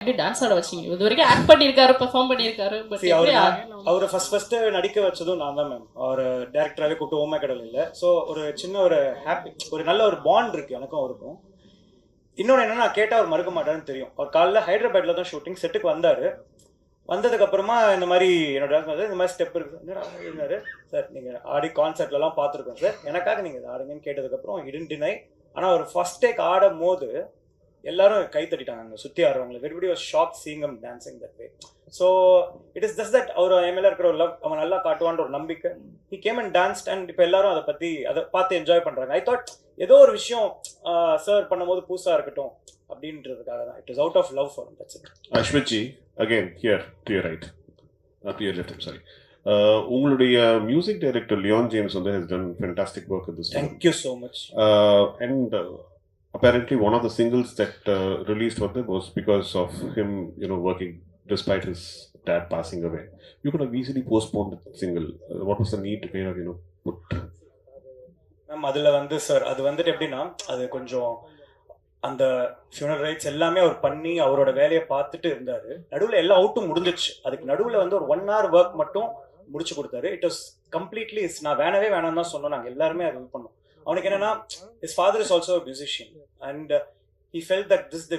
எப்படி டான்ஸ் ஆட வச்சீங்க? இது வரைக்கும் ஆக்ட் பண்ணியிருக்காரு பெர்ஃபார்ம் பண்ணியிருக்காரு பட் அவரு ஃபர்ஸ்ட் ஃபர்ஸ்ட் நடிக்க வச்சதும் நான் தான் மேம் அவர் டேரக்டராகவே கூப்பிட்டு ஓமே கடல் இல்லை. ஸோ ஒரு சின்ன ஒரு ஹாப்பி ஒரு நல்ல ஒரு பாண்ட் இருக்கு எனக்கும் அவருக்கும். இன்னொன்று என்னன்னா கேட்டால் அவர் மறுக்க மாட்டாருன்னு தெரியும். அவர் காலைல ஹைதராபாத்ல தான் ஷூட்டிங் செட்டுக்கு வந்தாரு. வந்ததுக்கு அப்புறமா இந்த மாதிரி என்னோட இந்த மாதிரி ஸ்டெப் இருக்கு. என்னடா இருந்தாரு? சார் நீங்க ஆடி கான்சர்ட்லலாம் பார்த்துருக்கோம் சார் எனக்காக நீங்க இதை ஆடுங்கன்னு கேட்டதுக்கப்புறம் இடன் டினை ஆனால் அவர் ஃபர்ஸ்ட் டேக் ஆடும் போது எல்லாரும் கை தட்டிட்டாங்க சுற்றி ஆடுறவங்களுக்கு was shocked seeing him dancing that way. So it is just that அவர் மேல இருக்கிற ஒரு லவ் அவன் நல்லா காட்டுவான்ற ஒரு நம்பிக்கை. He came and danced and இப்போ எல்லாரும் அதை பத்தி அதை பார்த்து என்ஜாய் பண்றாங்க. ஐ தாட் ஏதோ ஒரு விஷயம் சர்வ் பண்ணும்போது புதுசா இருக்கட்டும் அப்படின்றதுக்காக தான். It is out of love for that's it again here to your right to your left sorry உங்களுடைய மியூசிக் டைரக்டர் லியான் ஜேம்ஸ் வந்து has done fantastic work this thank you so much uh, apparently one of the singles that uh, released for them was because of him you know working despite his dad passing away you could have easily postponed the single uh, what was the need to kind of you know put ma'am அதில் வந்து sir அது வந்துட்டு எப்படின்னா அது கொஞ்சம் அந்த funeral rights எல்லாமே அவர் பண்ணி அவரோட வேலையை பார்த்துட்டு இருந்தார் நடுவில் எல்லா அவுட்டும் முடிஞ்சிச்சு அதுக்கு நடுவில் வந்து ஒரு ஒன் ஹவர் ஒர்க் மட்டும் முடிச்சு கொடுத்தாரு இட் வாஸ் கம்ப்ளீட்லி நான் வேணவே வேணாம் தான் சொன்னோம் நாங்கள் எல்லாருமே அது பண்ணோம் அவனுக்கு என்னன்னா is father is also musician and he fell that this the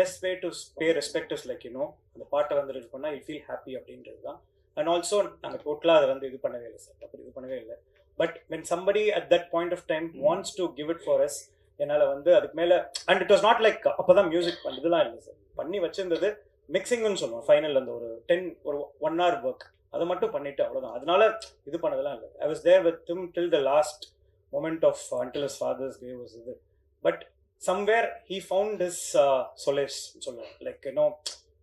best way to pay respecters like you know அந்த பாட்டை வந்து இது பண்ணால் யூ ஃபீல் ஹாப்பி அப்படின்றது தான். அண்ட் ஆல்சோ நாங்கள் டோட்டலாக அதை வந்து இது பண்ணவே இல்லை சார். அப்படி இது பண்ணவே இல்லை. But when somebody at that point of time wants to give it for us என்னால் வந்து அதுக்கு மேலே and it was not like அப்போ தான் மியூசிக் பண்ணதுலாம் இல்லை சார். பண்ணி வச்சிருந்தது மிக்சிங்னு சொல்லுவோம் ஃபைனல் அந்த ஒரு டென் ஒரு ஒன் ஹவர் ஒர்க் அதை மட்டும் பண்ணிட்டு அவ்வளோதான் அதனால இது பண்ணதெல்லாம் இல்லை. I was there with them till the last moment of until his father's day was இது but somewhere he found is solace சொல்லுவேன் லைக் இன்னும்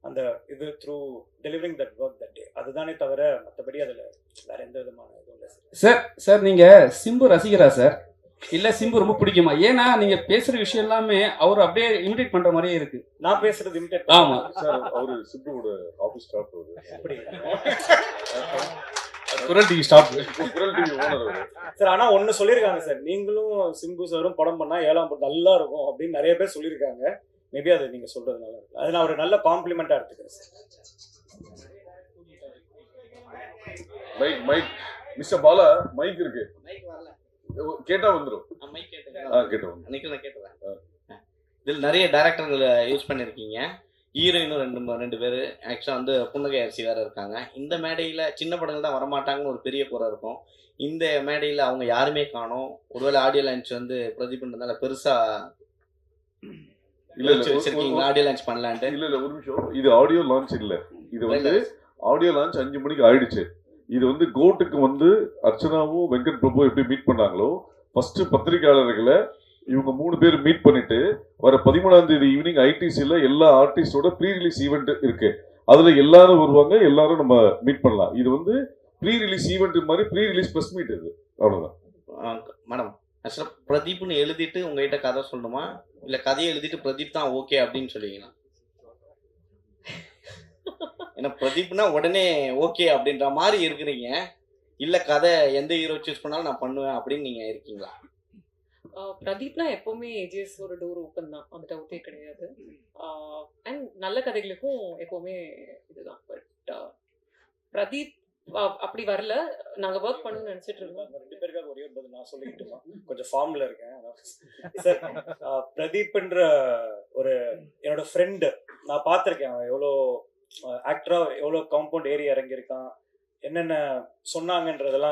அந்த இது through delivering that work that day அதுதானே தவிர மற்றபடி அதில் வேற எந்த விதமான இதுவும் இல்லை சார். சார் சார் நீங்க சிம்பு ரசிகரா சார்? இல்ல சிம்பு ரொம்ப பிடிக்குமா? ஏன்னா நீங்க பேசுற விஷயம் எல்லாமே அவர் அப்படியே இமிடேட் பண்ற மாதிரியே இருக்கு. நான் பேசுறது இமிடேட் ஆமா. சார் அவரு சிம்புவோட ஆபீஸ் ஸ்டாஃப் அவரு. அப்படி Kural TV staff Kural TV owner sir ஆனா ஒண்ணு சொல்லியிருக்காங்க சார். நீங்களும் சிம்பு சாரும் படம் பண்ணா ஏழாம் படம் நல்லா இருக்கும் அப்படின்னு நிறைய பேர் சொல்லியிருக்காங்க. மேபி அது நீங்க சொல்றதுனால இருக்கு. அது நான் ஒரு நல்ல காம்ப்ளிமெண்டா எடுத்துக்கிறேன் sir. Mic mic mister Bala mic இருக்கு. கேட்டா வந்துரும். ஆ கேட்டா வந்துரும். அன்னைக்கு நான் கேட்டுறேன். இதில் நிறைய டேரக்டர்கள் யூஸ் பண்ணியிருக்கீங்க. ஹீரோயினும் ரெண்டு ரெண்டு பேர். ஆக்சுவலாக வந்து புன்னகை அரிசி வேற இருக்காங்க. இந்த மேடையில் சின்ன படங்கள் தான் வரமாட்டாங்கன்னு ஒரு பெரிய குறை இருக்கும். இந்த மேடையில் அவங்க யாருமே காணோம். ஒருவேளை ஆடியோ லான்ச் வந்து பிரதீப்ன்றதுனால பெருசா இல்ல இல்ல ஒரு- வச்சிருக்கீங்களா? ஆடியோ லான்ச் பண்ணலான்ட்டு. இல்ல இல்ல ஒரு நிமிஷம். இது ஆடியோ லான்ச் இல்ல. இது வந்து ஆடியோ லான்ச் அஞ்சு மணிக்கு ஆயிடுச்சு. இது வந்து கோட்டுக்கு வந்து அர்ச்சனாவும் வெங்கட் பிரபு எப்படி மீட் பண்ணாங்களோ ஃபர்ஸ்ட் பத்திரிகையாளர்களை இவங்க மூணு பேர் மீட் பண்ணிட்டு வர பதிமூணாம் தேதி ஈவினிங் ஐடிசியில் எல்லா ஆர்டிஸ்டோட ப்ரீ ரிலீஸ் ஈவெண்ட் இருக்கு. அதில் எல்லாரும் வருவாங்க எல்லாரும் நம்ம மீட் பண்ணலாம். இது வந்து ப்ரீ ரிலீஸ் ஈவெண்ட் மாதிரி ப்ரீ ரிலீஸ் ப்ரெஸ் மீட் இது அவ்வளோதான் மேடம் ஆக்சுவலாக பிரதீப்னு எழுதிட்டு உங்ககிட்ட கதை சொல்லணுமா? இல்லை கதையை எழுதிட்டு பிரதீப் தான் ஓகே அப்படின்னு சொல்லிங்கன்னா ஏன்னா பிரதீப்னா உடனே ஓகே அப்படின்ற மாதிரி இருக்கிறீங்க. இல்லை கதை எந்த ஹீரோ சூஸ் பண்ணாலும் நான் பண்ணுவேன் அப்படின்னு நீங்கள் இருக்கீங்களா? பிரதீப்னா எப்பவுமே ஏஜிஎஸ் ஒரு டோர் ஓப்பன் தான். அந்த டவுட்டே கிடையாது. அண்ட் நல்ல கதைகளுக்கும் எப்பவுமே இதுதான். பட் பிரதீப் அப்படி வரல. நாங்க ஒர்க் பண்ணணும்னு நினைச்சிட்டு இருந்தோம். ரெண்டு பேருக்காக ஒரே ஒரு நான் சொல்லிக்கிட்டுமா? கொஞ்சம் ஃபார்ம்ல இருக்கேன். சார் பிரதீப்ன்ற ஒரு என்னோட ஃப்ரெண்டு நான் பார்த்துருக்கேன். அவன் எவ்வளோ ஆக்டரா எவ்வளோ காம்பவுண்ட் ஏரியா இறங்கியிருக்கான். என்னென்ன சொன்னாங்கன்றதெல்லாம்